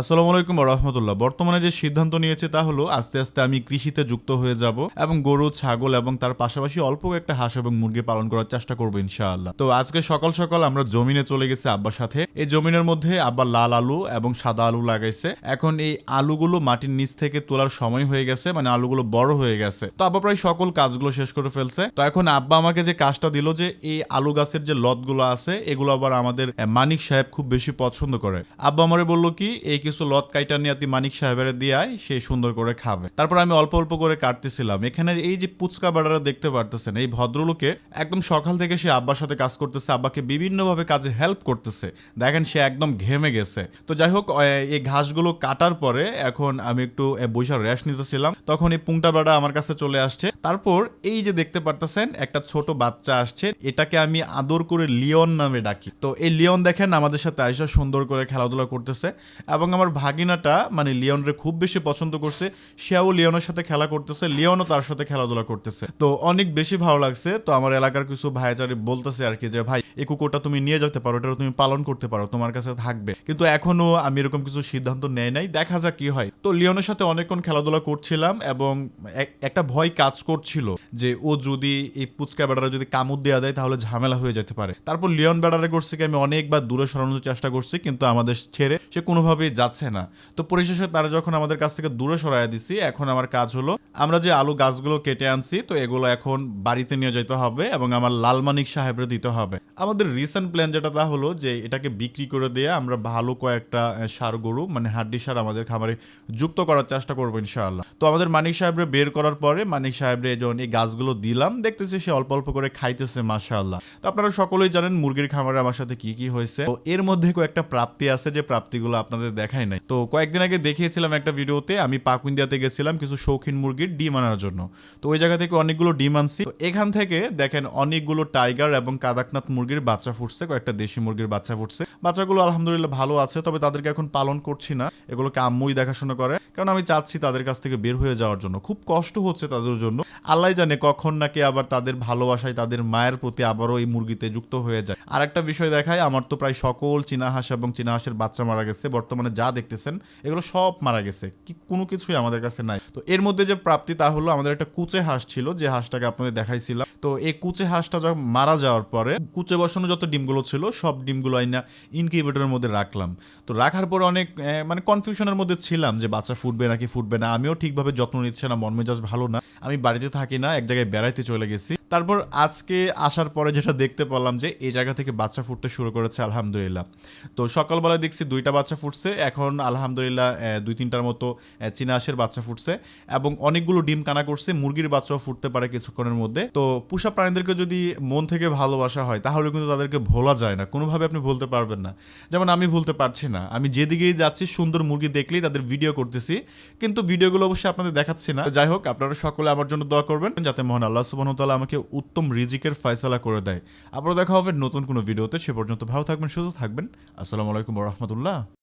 আসসালামু আলাইকুম রহমতুল্লাহ। বর্তমানে যে সিদ্ধান্ত নিয়েছে তা হলো, আস্তে আস্তে আমি কৃষিতে যুক্ত হয়ে যাব এবং গরু, ছাগল এবং তার পাশাপাশি অল্প একটা হাঁস এবং মুরগি পালন করার চেষ্টা করব ইনশাআল্লাহ। তো আজকে সকাল সকাল আমরা জমিনে চলে গেছি আব্বার সাথে। এই জমিনের মধ্যে আব্বা লাল আলু এবং সাদা আলু লাগাইছে। এখন এই আলুগুলো মাটির নিচ থেকে তোলার সময় হয়ে গেছে মানে আলুগুলো বড় হয়ে গেছে। তো আব্বা প্রায় সকল কাজগুলো শেষ করে ফেলছে। তো এখন আব্বা আমাকে যে কাজটা দিল যে এই আলু গাছের যে লতগুলো আছে, এগুলো আবার আমাদের মানিক সাহেব খুব বেশি পছন্দ করে। আব্বা আমারে বলল কি, এই কিছু লত কাইটা নিয়ে তুই মানিক সাহেবের দিয়ে সে সুন্দর করে খাবে। তারপর আমি অল্প অল্প করে কাটতেছিলাম। এখানে এই যে পুচকা বাড়ারা দেখতে পারতেছেন, এই ভদ্রলোকে একদম সকাল থেকে সে আব্বার সাথে কাজ করতেছে, আব্বাকে বিভিন্নভাবে কাজে হেল্প করতেছে। দেখেন সে একদম ঘেমে গেছে। তো যাই হোক এই ঘাসগুলো কাটার পরে এখন আমি একটু বৈশাখ রেস্ট নিতেছিলাম। তখন এই পুংটা বেড়া আমার কাছে চলে আসছে। তারপর এই যে দেখতে পারতেছেন, একটা ছোট বাচ্চা আসছে। এটাকে আমি আদর করে লিওন নামে ডাকি। তো এই লিওন দেখেন আমাদের সাথে আইসা সুন্দর করে খেলাধুলা করতেছে এবং আমার ভাগিনাটা মানে লিওনরে খুব বেশি পছন্দ করছে, সেও লিওনের সাথে খেলা করতেছে, লিওনও তার সাথে খেলাধুলা করতেছে। তো অনেক বেশি ভালো লাগছে, তো আমার এলাকার কিছু ভাইচারি বলতেছে আর কি যে, ভাই, এই কুকুরটা তুমি নিয়ে যেতে পারো এটা তুমি পালন করতে পারো, তোমার কাছে থাকবে। কিন্তু এখনও আমি এরকম কিছু সিদ্ধান্ত নেই নাই, দেখা যাক কি হয়। তো লিওনের সাথে অনেকক্ষণ খেলাধুলা করছিলাম এবং একটা ভয় কাজ করছিল যে, ও যদি এই পুচকা বেড়ারা যদি কামড় দেওয়া দেয়, তাহলে ঝামেলা হয়ে যেতে পারে। তারপর লিওন বেড়ারে করছে কি, আমি অনেকবার দূরে সরানোর চেষ্টা করছি, কিন্তু আমাদের ছেড়ে সে কোনোভাবেই যাচ্ছে না। তো পরিশেষে তারা যখন আমাদের কাছ থেকে দূরে সরাইয়া দিছি, এখন আমার কাজ হলো আমরা যে আলু গাছগুলো কেটে আনছি, তো এগুলো এখন বাড়িতে নিয়ে যেতে হবে এবং আমার লালমানিক সাহেবরে দিতে হবে। আমাদের রিসেন্ট প্ল্যান যেটা তা হলো যে, এটাকে বিক্রি করে দিয়ে আমরা ভালো কয়েকটা সার গরু মানে হাড্ডি সার আমাদের খামারে যুক্ত করার চেষ্টা করব ইনশাআল্লাহ। তো আমাদের মানিক সাহেবরে বের করার পরে, মানিক সাহেবরে যখন এই গাছগুলো দিলাম, দেখতেছি সে অল্প অল্প করে খাইতেছে, মাশাআল্লাহ। তো আপনারা সকলেই জানেন মুরগির খামারে আমার সাথে কি কি হয়েছে। তো এর মধ্যে কয়েকটা প্রাপ্তি আছে যে প্রাপ্তিগুলো আপনাদের দেখাই নাই। তো কয়েকদিন আগে দেখিয়েছিলাম একটা ভিডিওতে, আমি পাকুইন্দিয়াতে গেছিলাম কিছু শৌখিন মুরগির ডিম আনার জন্য। তো ওই জায়গা থেকে অনেকগুলো ডিম আনছি। তো এখান থেকে দেখেন অনেকগুলো টাইগার এবং কাদাকনাথ মুরগির বাচ্চা ফুটছে, কয়েকটা দেশি মুরগির বাচ্চা ফুটছে। বাচ্চাগুলো আলহামদুলিল্লাহ ভালো আছে, তবে তাদেরকে এখন পালন করছি না। এগুলোকে আম্মুই দেখাশোনা করে। কারণ আমি চাচ্ছি তাদের কাছ থেকে বের হয়ে যাওয়ার জন্য। খুব কষ্ট হচ্ছে তাদের জন্য। আল্লাহ জানে কখন নাকি আবার তাদের ভালোবাসায় তাদের মায়ের প্রতি আবারও এই মুরগিতে যুক্ত হয়ে যায়। আর একটা বিষয় দেখায়, আমার তো প্রায় সকল চীনা হাঁস এবং চীনা হাঁসের বাচ্চা মারা গেছে। বর্তমানে যা দেখতেছেন, এগুলো সব মারা গেছে। কি, কোনো কিছুই আমাদের কাছে নাই। তো এর মধ্যে যে প্রাপ্তি তা হলো, আমাদের একটা কুচে হাঁস ছিল, যে হাঁসটাকে আপনাদের দেখাইছিলাম। তো এই কুচে হাঁসটা যখন মারা যাওয়ার পরে কুচে বসানো যত ডিমগুলো ছিল, সব ডিমগুলো আইনা ইনকিউবেটরের মধ্যে রাখলাম। তো রাখার পরে অনেক মানে কনফিউশনের মধ্যে ছিলাম যে বাচ্চা ফুটবে নাকি ফুটবে না। আমিও ঠিকভাবে যত্ন নিচ্ছে না মন মেজাজ ভালো না। আমি বাড়িতে থাকি না, এক জায়গায় বেড়াইতে চলে গেছি। তারপর আজকে আসার পরে যেটা দেখতে পেলাম যে এই জায়গা থেকে বাচ্চা ফুটতে শুরু করেছে আলহামদুলিল্লাহ। তো সকালবেলায় দেখছি দুইটা বাচ্চা ফুটছে এখন আলহামদুলিল্লাহ দুই তিনটার মতো আহ, চীনা হাঁসের বাচ্চা ফুটছে এবং অনেকগুলো ডিম কানা করছে মুরগির বাচ্চাও ফুটতে পারে কিছুক্ষণের মধ্যে। তো পোষা প্রাণীদেরকে যদি মন থেকে ভালোবাসা হয় তাহলে কিন্তু তাদেরকে ভোলা যায় না। কোনোভাবে আপনি ভুলতে পারবেন না। যেমন আমি ভুলতে পারছি না। আমি যেদিকেই যাচ্ছি সুন্দর মুরগি দেখলেই তাদের ভিডিও করতেছি। কিন্তু ভিডিওগুলো অবশ্যই আপনাদের দেখাচ্ছি না। যাই হোক আপনারা সকলে আমার জন্য দোয়া করবেন যাতে মহান আল্লাহ তাআলা আমাকে উত্তম রিজিকের ফয়সলা করে দেয়। আবারও দেখা হবে নতুন কোনো ভিডিওতে। সে পর্যন্ত ভালো থাকবেন, সুস্থ থাকবেন। আসসালামু আলাইকুম রাহমাতুল্লাহ।